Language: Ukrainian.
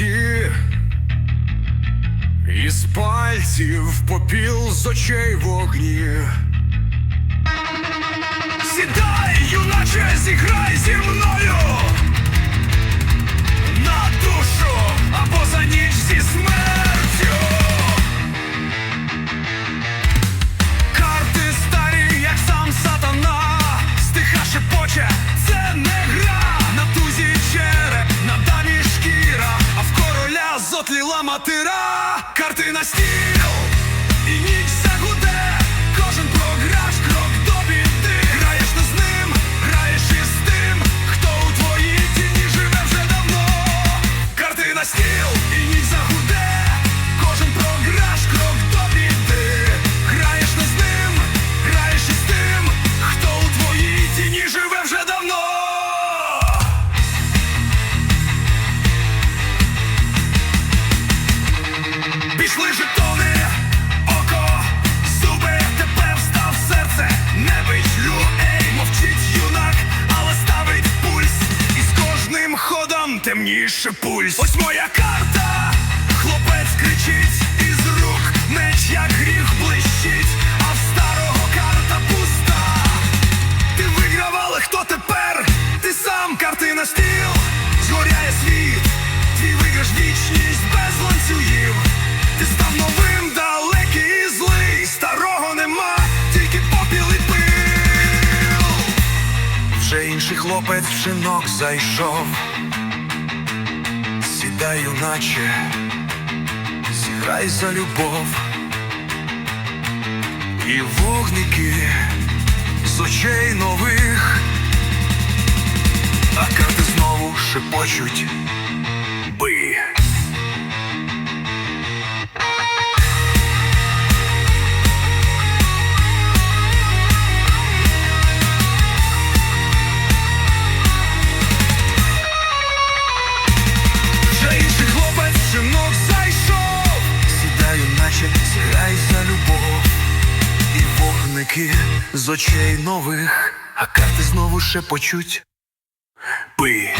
житті, із пальців попіл з очей вогні. Сідай, юначе, зіграй зі. На і ніч загуде. Кожен програш, крок до біди. Граєш не з ним, граєш із тим, хто у твоїй тіні живе вже давно. Карти стіл, і ніч загуде. Пішли жетони, око, зуби, тепер встав серце, не бичлю, ей, мовчить юнак, але ставить пульс, і з кожним ходом темніше пульс. Ось моя карта, хлопець кричить із рук, меч як гріх блищить, Вже інший хлопець в шинок зайшов. Сідай, юначе, зіграй за любов. І вогники з очей нових, а карти знову шепочуть би. З очей нових, а карти знову шепочуть. Пи.